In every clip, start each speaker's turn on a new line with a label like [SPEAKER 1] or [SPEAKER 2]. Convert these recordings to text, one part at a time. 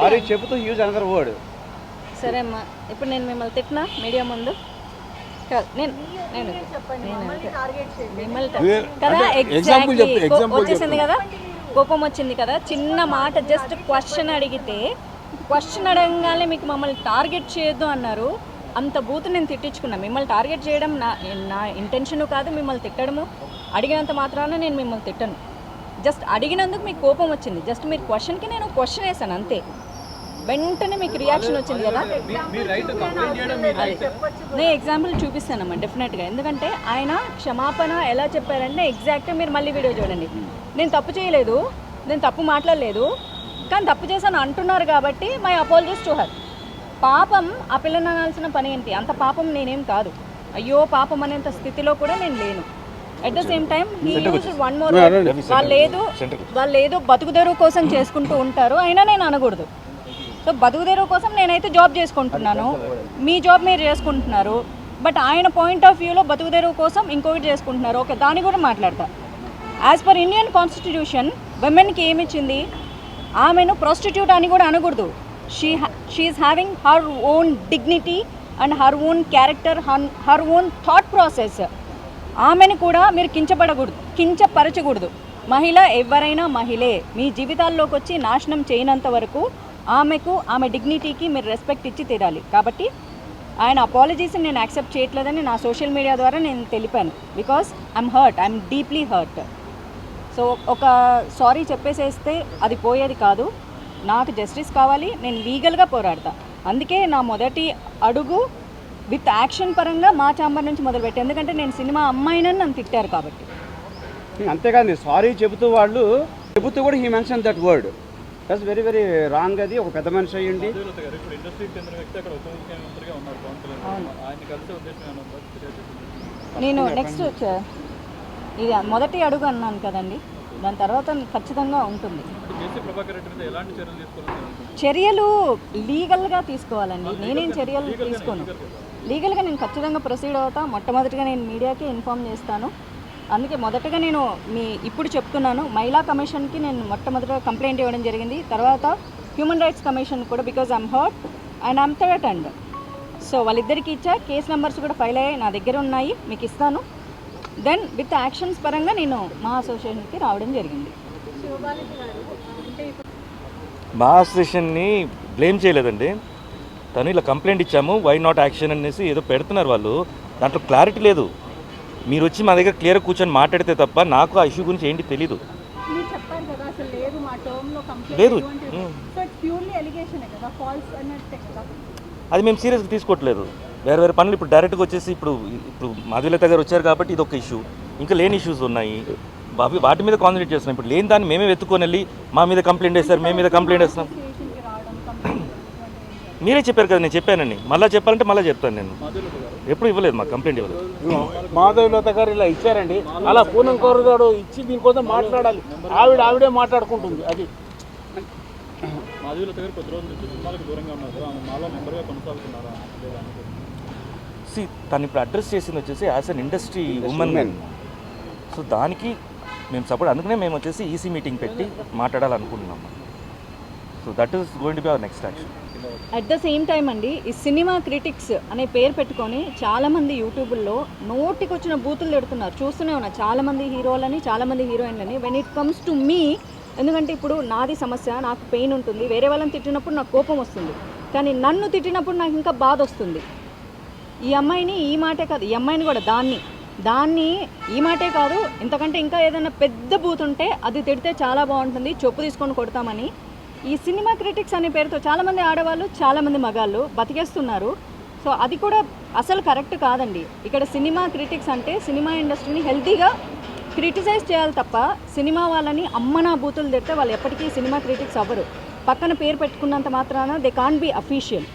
[SPEAKER 1] Sorry చెబుతూ use another word
[SPEAKER 2] సరే అమ్మా ఇప్పుడు నేను మిమ్మల్ని తిట్టినా? మీడియా ముందు? నేను నేను మిమ్మల్ని కదా వచ్చేసింది కదా? కోపం వచ్చింది కదా? చిన్న మాట జస్ట్ క్వశ్చన్ అడిగితే క్వశ్చన్ అడగగానే మీకు మమ్మల్ని టార్గెట్ చేయొద్దు అన్నారు. అంత బూత్ నేను తిట్టించుకున్నా. మిమ్మల్ని టార్గెట్ చేయడం నా నా ఇంటెన్షన్ కాదు మిమ్మల్ని తిట్టడము. అడిగినంత మాత్రాన నేను మిమ్మల్ని తిట్టను. జస్ట్ అడిగినందుకు మీకు కోపం వచ్చింది. జస్ట్ మీరు క్వశ్చన్కి నేను క్వశ్చన్ వేసాను అంతే. వెంటనే మీకు రియాక్షన్ వచ్చింది కదా? అది. నేను ఎగ్జాంపుల్ చూపిస్తానమ్మా డెఫినెట్గా ఎందుకంటే ఆయన క్షమాపణ ఎలా చెప్పారంటే ఎగ్జాక్ట్గా మీరు మళ్ళీ వీడియో చూడండి. నేను తప్పు చేయలేదు నేను తప్పు మాట్లాడలేదు కానీ తప్పు చేశాను అంటున్నారు కాబట్టి మై అపాలజీస్ టు హర్ పాపం ఆ పిల్లని అనాల్సిన పని ఏంటి? అంత పాపం నేనేం కాదు. అయ్యో పాపం అనేంత స్థితిలో కూడా నేను లేను. At the same time he use one more వాళ్ళు లేదు వాళ్ళు ఏదో బతుకుదెరువు కోసం చేసుకుంటూ ఉంటారు. అయినా నేను అనకూడదు. సో బతుకుదెరువు కోసం నేనైతే జాబ్ చేసుకుంటున్నాను. మీ జాబ్ మీరు చేసుకుంటున్నారు. బట్ ఆయన పాయింట్ ఆఫ్ వ్యూలో బతుకుదెరువు కోసం ఇంకొకటి చేసుకుంటున్నారు. ఓకే దాన్ని కూడా మాట్లాడతా. యాజ్ పర్ ఇండియన్ కాన్స్టిట్యూషన్ విమెన్కి ఏమిచ్చింది? ఆమెను ప్రాస్టిట్యూట్ అని కూడా అనకూడదు. She she is having her own dignity and her own character her own thought process ఆమెను కూడా మీరు కించపడకూడదు కించపరచకూడదు. మహిళ ఎవరైనా మహిళే. మీ జీవితాల్లోకి వచ్చి నాశనం చేయనంత వరకు ఆమెకు ఆమె డిగ్నిటీకి మీరు రెస్పెక్ట్ ఇచ్చి తీరాలి. కాబట్టి ఆయన అపాలజీస్ని నేను యాక్సెప్ట్ చేయట్లేదని నా సోషల్ మీడియా ద్వారా నేను తెలిపాను. Because I'm hurt I'm deeply hurt. So ఒక సారీ చెప్పేసేస్తే అది పోయేది కాదు. నాకు జస్టిస్ కావాలి నేను లీగల్గా పోరాడతా. అందుకే నా మొదటి అడుగు విత్ యాక్షన్ పరంగా మా చాంబర్ నుంచి మొదలుపెట్టి ఎందుకంటే నేను సినిమా అమ్మాయినని నన్ను తిట్టారు కాబట్టి.
[SPEAKER 1] అంతేకాదు సారీ చెబుతూ వాళ్ళు చెబుతూ కూడా he mention that word that's very very wrong అది. ఒక పెద్ద మనిషి అయ్యండి.
[SPEAKER 2] నేను నెక్స్ట్ ఇది మొదటి అడుగు అన్నాను కదండి. దాని తర్వాత ఖచ్చితంగా ఉంటుంది?
[SPEAKER 3] చర్యలు
[SPEAKER 2] లీగల్గా తీసుకోవాలండి. నేనేం చర్యలు తీసుకోను. లీగల్గా నేను ఖచ్చితంగా ప్రొసీడ్ అవుతా. మొట్టమొదటిగా నేను మీడియాకి ఇన్ఫామ్ చేస్తాను. అందుకే మొదటగా నేను మీ ఇప్పుడు చెప్తున్నాను మహిళా కమిషన్కి నేను మొట్టమొదటిగా కంప్లైంట్ ఇవ్వడం జరిగింది. తర్వాత హ్యూమన్ రైట్స్ కమిషన్ కూడా because I'm hurt and I'm and so వాళ్ళిద్దరికి ఇచ్చా. కేసు నెంబర్స్ కూడా ఫైల్ అయ్యాయి నా దగ్గర ఉన్నాయి మీకు ఇస్తాను. దెన్ విత్ యాక్షన్స్ పరంగా నేను మా అసోసియేషన్కి రావడం జరిగింది.
[SPEAKER 4] మా అసోసియేషన్ని బ్లేమ్ చేయలేదండి. తను ఇలా కంప్లైంట్ ఇచ్చాము వై నాట్ యాక్షన్ అనేసి ఏదో పెడుతున్నారు వాళ్ళు. దాంట్లో క్లారిటీ లేదు. మీరు వచ్చి మా దగ్గర క్లియర్ కూర్చొని మాట్లాడితే తప్ప నాకు ఆ ఇష్యూ గురించి ఏంటి తెలీదు.
[SPEAKER 5] లేదు
[SPEAKER 4] అది మేము సీరియస్గా తీసుకోవట్లేదు. వేరే వేరే పనులు ఇప్పుడు డైరెక్ట్గా వచ్చేసి ఇప్పుడు ఇప్పుడు మాధులత గారు వచ్చారు కాబట్టి ఇది ఒక ఇష్యూ ఇంకా లేని ఇష్యూస్ ఉన్నాయి. వాటి మీద కాన్సన్ట్రేట్ చేస్తున్నాం. ఇప్పుడు లేని దాన్ని మేమే వెతుక్కొని వెళ్ళి మా మీద కంప్లైంట్ వేస్తారు మేము మీద కంప్లైంట్ వేస్తున్నాం
[SPEAKER 5] కంప్లైంట్
[SPEAKER 4] మీరే చెప్పారు కదా నేను చెప్పానండి మళ్ళీ చెప్పాలంటే మళ్ళీ చెప్తాను నేను. ఎప్పుడు ఇవ్వలేదు మాకు కంప్లైంట్ ఇవ్వలేదు.
[SPEAKER 6] మాధవలత గారు ఇలా ఇచ్చారండి. అలా పూనం కౌరగాడు ఇచ్చి దీనికోసం మాట్లాడాలి. ఆవిడ ఆవిడే మాట్లాడుకుంటుంది. అది.
[SPEAKER 3] మాధవీలత గారు కొద్ది రోజుల నుంచి సినిమాలకు దూరంగా ఉన్నారు ఆమె మాలో మెంబర్గా కొనసాగుతున్నారా లేదా అని
[SPEAKER 4] సి తను ఇప్పుడు అడ్రస్ చేసింది వచ్చేసి as an industry women. So దానికి మేము సపోర్ట్ అందుకనే మేము వచ్చేసి ఈసీ మీటింగ్ పెట్టి మాట్లాడాలనుకుంటున్నాం. So that is going to be our next action
[SPEAKER 2] at the same time అండి ఈ సినిమా క్రిటిక్స్ అనే పేరు పెట్టుకొని చాలామంది యూట్యూబ్లో నోటికి వచ్చిన బూతులు తిడుతున్నారు. చూస్తూనే ఉన్నా చాలామంది హీరోలని చాలామంది హీరోయిన్లని when it comes to me ఎందుకంటే ఇప్పుడు నాది సమస్య నాకు పెయిన్ ఉంటుంది వేరే వాళ్ళని తిట్టినప్పుడు నాకు కోపం వస్తుంది. కానీ నన్ను తిట్టినప్పుడు నాకు ఇంకా బాధ వస్తుంది. ఈ అమ్మాయిని ఈ మాటే కాదు ఈ అమ్మాయిని కూడా దాన్ని దాన్ని ఈ మాటే కాదు ఇంతకంటే ఇంకా ఏదైనా పెద్ద బూత్ ఉంటే అది తిడితే చాలా బాగుంటుంది చెప్పు తీసుకొని కొడతామని ఈ సినిమా క్రిటిక్స్ అనే పేరుతో చాలామంది ఆడవాళ్ళు చాలామంది మగాళ్ళు బతికేస్తున్నారు. సో అది కూడా అసలు కరెక్ట్ కాదండి. ఇక్కడ సినిమా క్రిటిక్స్ అంటే సినిమా ఇండస్ట్రీని హెల్తీగా క్రిటిసైజ్ చేయాలి తప్ప సినిమా వాళ్ళని అమ్మనా బూతులు తిడితే వాళ్ళు ఎప్పటికీ సినిమా క్రిటిక్స్ అవ్వరు. పక్కన పేరు పెట్టుకున్నంత మాత్రాన they can be official.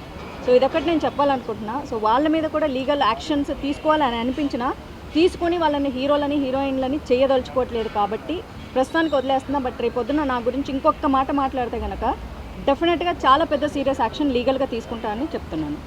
[SPEAKER 2] So ఇదొకటి నేను చెప్పాలనుకుంటున్నా. సో వాళ్ళ మీద కూడా లీగల్ యాక్షన్స్ తీసుకోవాలని అనిపించినా తీసుకొని వాళ్ళని హీరోలని హీరోయిన్లని చేయదలుచుకోవట్లేదు కాబట్టి ప్రస్తుతానికి వదిలేస్తున్నా బట్ రేపు నా గురించి ఇంకొక మాట మాట్లాడితే కనుక డెఫినెట్గా చాలా పెద్ద సీరియస్ యాక్షన్ లీగల్గా తీసుకుంటా అని చెప్తున్నాను.